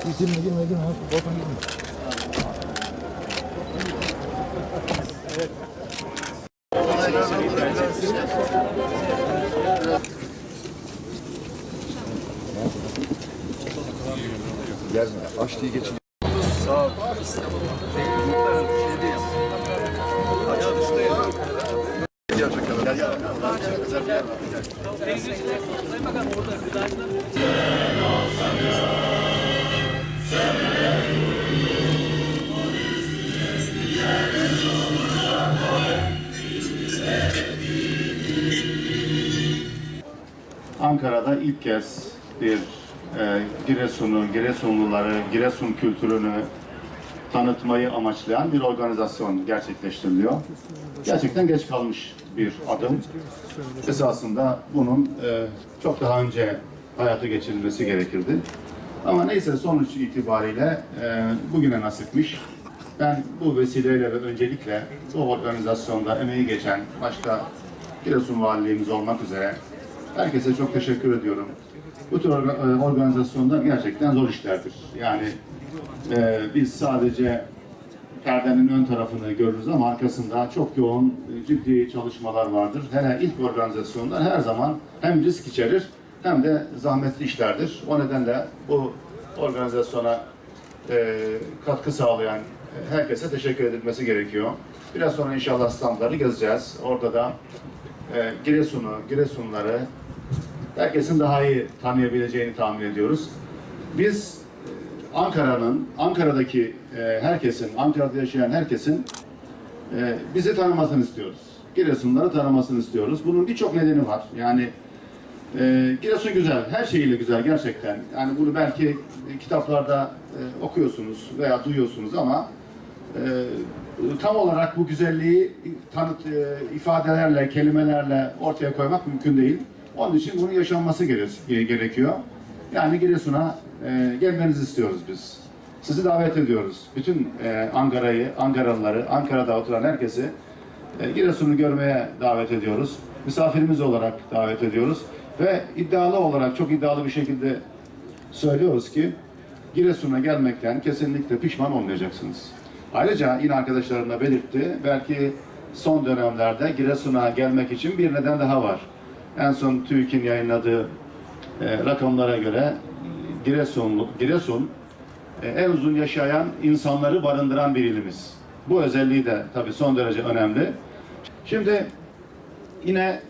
Girme girme girme. Korkun girme. Gelme. Aç diye geçin. Ankara'da ilk kez bir e, Giresun'u, Giresunluları, Giresun kültürünü tanıtmayı amaçlayan bir organizasyon gerçekleştiriliyor. Gerçekten geç kalmış bir adım. Esasında bunun e, çok daha önce hayata geçirilmesi gerekirdi. Ama neyse sonuç itibariyle e, bugüne nasipmiş. Ben bu vesileyle ve öncelikle bu organizasyonda emeği geçen başta Giresun Valiliğimiz olmak üzere herkese çok teşekkür ediyorum. Bu tür e, organizasyonlar gerçekten zor işlerdir. Yani e, biz sadece perdenin ön tarafını görürüz ama arkasında çok yoğun, e, ciddi çalışmalar vardır. Hele ilk organizasyonlar her zaman hem risk içerir hem de zahmetli işlerdir. O nedenle bu organizasyona e, katkı sağlayan herkese teşekkür edilmesi gerekiyor. Biraz sonra inşallah standları gezeceğiz. Orada da e, Giresun'u, Giresunları herkesin daha iyi tanıyabileceğini tahmin ediyoruz. Biz e, Ankara'nın, Ankara'daki e, herkesin, Ankara'da yaşayan herkesin e, bizi tanımasını istiyoruz. Giresunları tanımasını istiyoruz. Bunun birçok nedeni var. Yani e, Giresun güzel, her şeyiyle güzel gerçekten. Yani bunu belki kitaplarda e, okuyorsunuz veya duyuyorsunuz ama e, tam olarak bu güzelliği tanıt e, ifadelerle, kelimelerle ortaya koymak mümkün değil. Onun için bunun yaşanması gere- gerekiyor. Yani Giresun'a e, gelmenizi istiyoruz biz. Sizi davet ediyoruz. Bütün e, Ankara'yı, Ankaralıları, Ankara'da oturan herkesi e, Giresun'u görmeye davet ediyoruz. Misafirimiz olarak davet ediyoruz. Ve iddialı olarak, çok iddialı bir şekilde söylüyoruz ki Giresun'a gelmekten kesinlikle pişman olmayacaksınız. Ayrıca yine arkadaşlarım da belirtti. Belki son dönemlerde Giresun'a gelmek için bir neden daha var. En son TÜİK'in yayınladığı e, rakamlara göre Giresun, Giresun e, en uzun yaşayan insanları barındıran bir ilimiz. Bu özelliği de tabii son derece önemli. Şimdi yine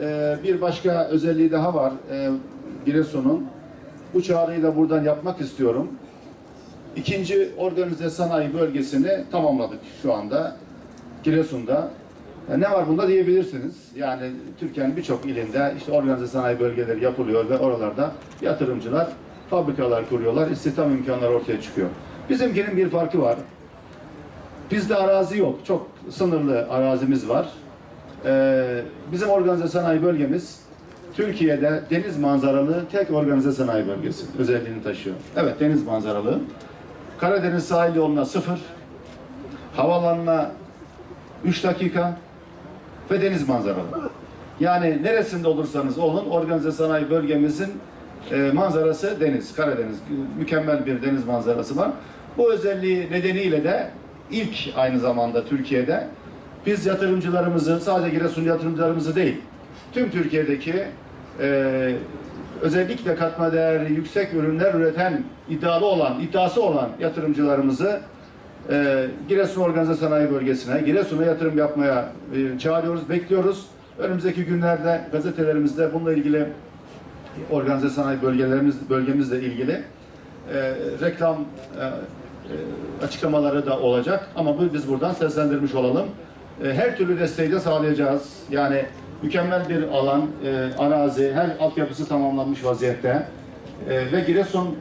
e, bir başka özelliği daha var e, Giresun'un. Bu çağrıyı da buradan yapmak istiyorum. İkinci organize sanayi bölgesini tamamladık şu anda Giresun'da. E, Ne var bunda diyebilirsiniz. Yani Türkiye'nin birçok ilinde işte organize sanayi bölgeleri yapılıyor ve oralarda yatırımcılar fabrikalar kuruyorlar, istihdam imkanları ortaya çıkıyor. Bizimkinin bir farkı var. Bizde arazi yok. Çok sınırlı arazimiz var. Ee, bizim organize sanayi bölgemiz Türkiye'de deniz manzaralı tek organize sanayi bölgesi özelliğini taşıyor. Evet deniz manzaralı. Karadeniz sahil yoluna sıfır. Havalanına 3 dakika ve deniz manzaralı. Yani neresinde olursanız olun organize sanayi bölgemizin e, manzarası deniz, Karadeniz. Mükemmel bir deniz manzarası var. Bu özelliği nedeniyle de ilk aynı zamanda Türkiye'de biz yatırımcılarımızı, sadece Giresun yatırımcılarımızı değil, tüm Türkiye'deki e, özellikle katma değeri yüksek ürünler üreten iddialı olan, iddiası olan yatırımcılarımızı e, Giresun Organize Sanayi Bölgesi'ne, Giresun'a yatırım yapmaya e, çağırıyoruz, bekliyoruz. Önümüzdeki günlerde gazetelerimizde bununla ilgili organize sanayi bölgelerimiz bölgemizle ilgili e, reklam e, e, açıklamaları da olacak ama bu biz buradan seslendirmiş olalım. E, her türlü desteği de sağlayacağız. Yani mükemmel bir alan, e, arazi, her altyapısı tamamlanmış vaziyette. E, ve Giresun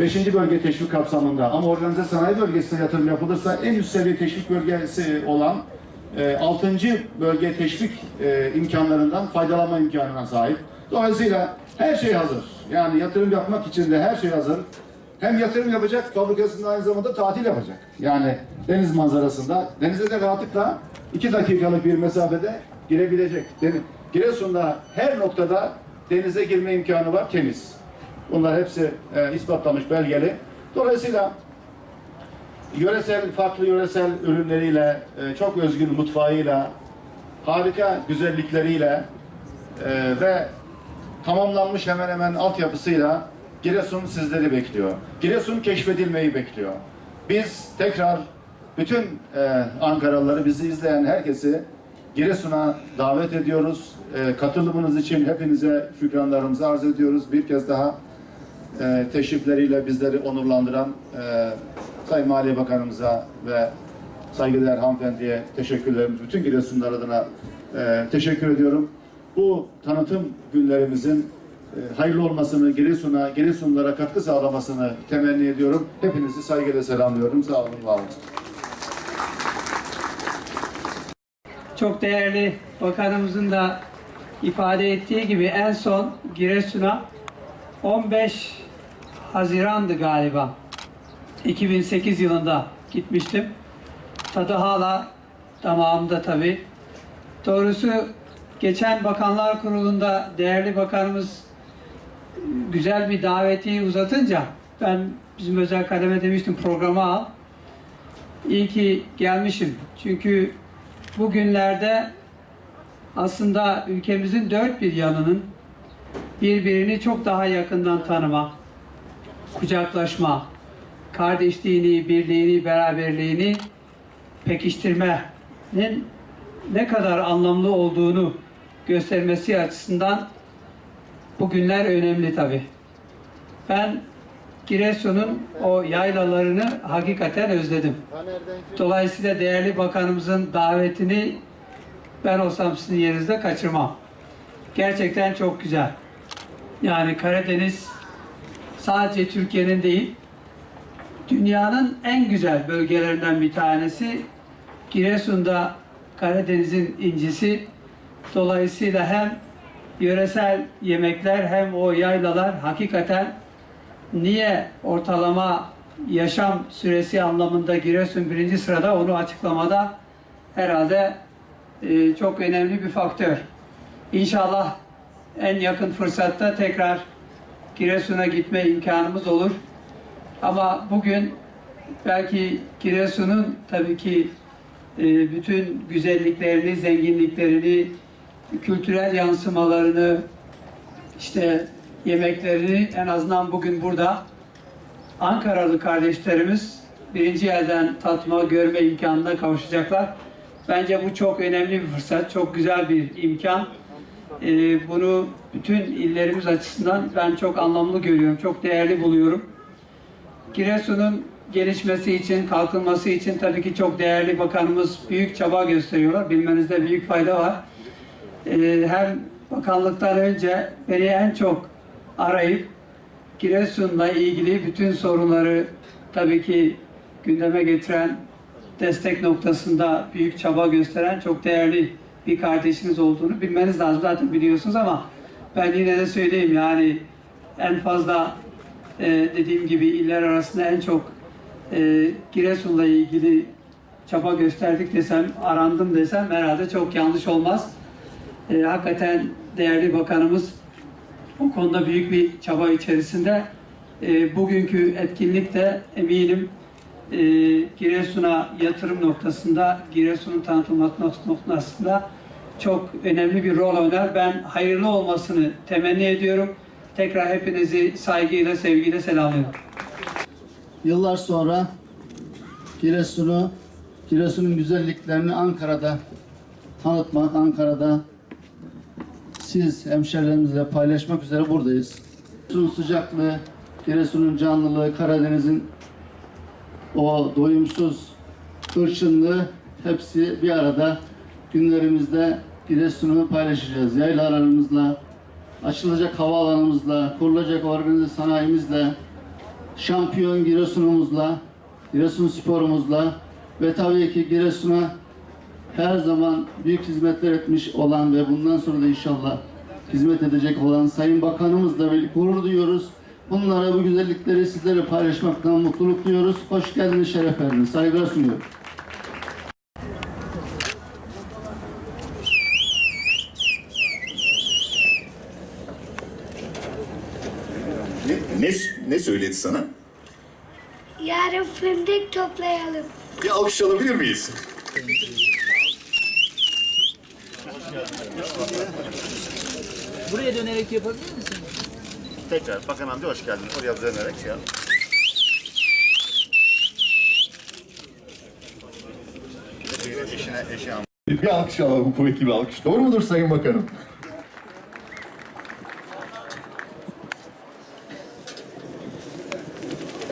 5. bölge teşvik kapsamında ama organize sanayi bölgesine yatırım yapılırsa en üst seviye teşvik bölgesi olan e, 6. bölge teşvik e, imkanlarından faydalanma imkanına sahip. Dolayısıyla her şey hazır. Yani yatırım yapmak için de her şey hazır. Hem yatırım yapacak, fabrikasında aynı zamanda tatil yapacak. Yani deniz manzarasında, denize de rahatlıkla 2 dakikalık bir mesafede girebilecek. Giresun'da her noktada denize girme imkanı var, temiz. Bunlar hepsi e, ispatlamış belgeli. Dolayısıyla yöresel, farklı yöresel ürünleriyle, e, çok özgün mutfağıyla, harika güzellikleriyle e, ve tamamlanmış hemen hemen altyapısıyla Giresun sizleri bekliyor. Giresun keşfedilmeyi bekliyor. Biz tekrar bütün e, Ankaralıları, bizi izleyen herkesi Giresun'a davet ediyoruz. E, katılımınız için hepinize şükranlarımızı arz ediyoruz. Bir kez daha e, teşrifleriyle bizleri onurlandıran e, Sayın Maliye Bakanımıza ve saygıdeğer hanımefendiye teşekkürlerimizi bütün Giresunlar adına e, teşekkür ediyorum. Bu tanıtım günlerimizin e, hayırlı olmasını, Giresun'a, Giresunlara katkı sağlamasını temenni ediyorum. Hepinizi saygıyla selamlıyorum. Sağ olun, var olun. Çok değerli bakanımızın da ifade ettiği gibi en son Giresun'a 15 Haziran'dı galiba. 2008 yılında gitmiştim. Tadı hala damağımda tabii. Doğrusu geçen Bakanlar Kurulu'nda değerli bakanımız güzel bir davetiyi uzatınca ben bizim özel kademe demiştim programa al. İyi ki gelmişim. Çünkü bugünlerde aslında ülkemizin dört bir yanının birbirini çok daha yakından tanıma, kucaklaşma, kardeşliğini, birliğini, beraberliğini pekiştirmenin ne kadar anlamlı olduğunu göstermesi açısından bugünler önemli tabi. Ben Giresun'un o yaylalarını hakikaten özledim. Dolayısıyla değerli bakanımızın davetini ben olsam sizin yerinizde kaçırmam. Gerçekten çok güzel. Yani Karadeniz sadece Türkiye'nin değil, dünyanın en güzel bölgelerinden bir tanesi. Giresun'da Karadeniz'in incisi. Dolayısıyla hem yöresel yemekler hem o yaylalar hakikaten niye ortalama yaşam süresi anlamında Giresun birinci sırada onu açıklamada herhalde e, çok önemli bir faktör. İnşallah en yakın fırsatta tekrar Giresun'a gitme imkanımız olur. Ama bugün belki Giresun'un tabii ki e, bütün güzelliklerini, zenginliklerini, kültürel yansımalarını, işte yemeklerini en azından bugün burada Ankaralı kardeşlerimiz birinci elden tatma, görme imkanına kavuşacaklar. Bence bu çok önemli bir fırsat, çok güzel bir imkan. Ee, bunu bütün illerimiz açısından ben çok anlamlı görüyorum, çok değerli buluyorum. Giresun'un gelişmesi için, kalkınması için tabii ki çok değerli bakanımız büyük çaba gösteriyorlar. Bilmenizde büyük fayda var. Ee, hem bakanlıktan önce beni en çok arayıp Giresun'la ilgili bütün sorunları tabii ki gündeme getiren destek noktasında büyük çaba gösteren çok değerli bir kardeşiniz olduğunu bilmeniz lazım. Zaten biliyorsunuz ama ben yine de söyleyeyim yani en fazla e, dediğim gibi iller arasında en çok e, Giresun'la ilgili çaba gösterdik desem, arandım desem herhalde çok yanlış olmaz. E, hakikaten değerli bakanımız o konuda büyük bir çaba içerisinde. E, bugünkü etkinlik de eminim e, Giresun'a yatırım noktasında, Giresun'un tanıtılması noktasında çok önemli bir rol oynar. Ben hayırlı olmasını temenni ediyorum. Tekrar hepinizi saygıyla, sevgiyle selamlıyorum. Yıllar sonra Giresun'u, Giresun'un güzelliklerini Ankara'da tanıtmak, Ankara'da siz hemşerilerimizle paylaşmak üzere buradayız. Giresun'un sıcaklığı, Giresun'un canlılığı, Karadeniz'in o doyumsuz hırçınlığı hepsi bir arada günlerimizde Giresun'u paylaşacağız. Yaylalarımızla, açılacak havaalanımızla, kurulacak organize sanayimizle, şampiyon Giresun'umuzla, Giresun sporumuzla ve tabii ki Giresun'a her zaman büyük hizmetler etmiş olan ve bundan sonra da inşallah hizmet edecek olan Sayın Bakanımızla birlikte gurur duyuyoruz. Bunlara bu güzellikleri sizlere paylaşmaktan mutluluk duyuyoruz. Hoş geldiniz, şeref verdiniz. Saygılar sunuyorum. ne söyledi sana? Yarın fındık toplayalım. Bir alkış alabilir miyiz? Buraya dönerek yapabilir misin? Tekrar Bakan amca hoş geldiniz. Oraya dönerek ya. Eşine, eşi Bir alkış alalım, kuvvetli bir alkış. Doğru mudur Sayın Bakanım?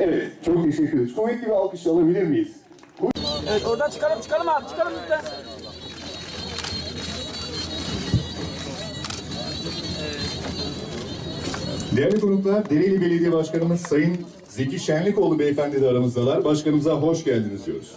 Evet, çok teşekkür ederiz. Kuvvetli bir alkış alabilir miyiz? Evet oradan çıkalım çıkalım abi çıkalım lütfen. Değerli konuklar, Dereli Belediye Başkanımız Sayın Zeki Şenlikoğlu beyefendi de aramızdalar. Başkanımıza hoş geldiniz diyoruz.